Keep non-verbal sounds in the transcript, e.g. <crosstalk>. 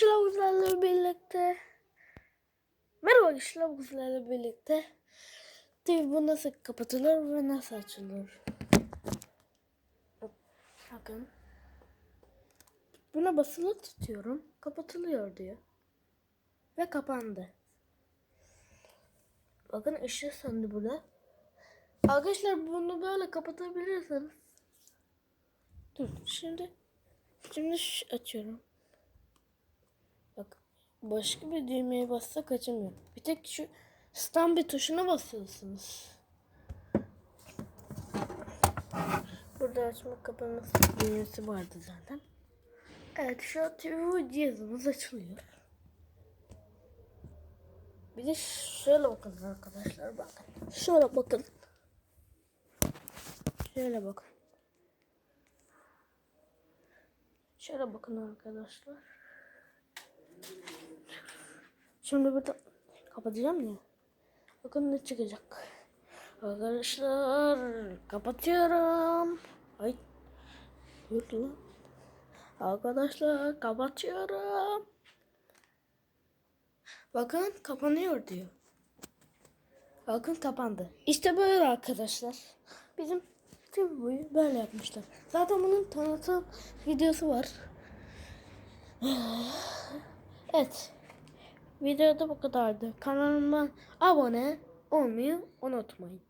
Şılavuzlarla birlikte. Merhaba şılavuzlarla birlikte. TV bu nasıl kapatılır ve nasıl açılır? Bakın. Buna basılı tutuyorum. Kapatılıyor diyor. Ve kapandı. Bakın ışığı söndü burada. Arkadaşlar bunu böyle kapatabilirsiniz Dur şimdi Şimdi açıyorum başka bir düğmeye bassak açılmıyor. Bir tek şu stamp tuşuna basıyorsunuz. Burada açma kapama düğmesi vardı zaten. Evet şu an TV cihazımız açılıyor. Bir de şöyle bakın arkadaşlar bakın. Şöyle bakın. Şöyle bakın. Şöyle bakın arkadaşlar. Şimdi burada kapatacağım ya. Bakın ne çıkacak. Arkadaşlar kapatıyorum. Ay. Dur lan. Arkadaşlar kapatıyorum. Bakın kapanıyor diyor. Bakın kapandı. İşte böyle arkadaşlar. Bizim tüm boyu böyle yapmışlar. Zaten bunun tanıtım videosu var. <sighs> Evet. Videoda bu kadardı. Kanalıma abone olmayı unutmayın.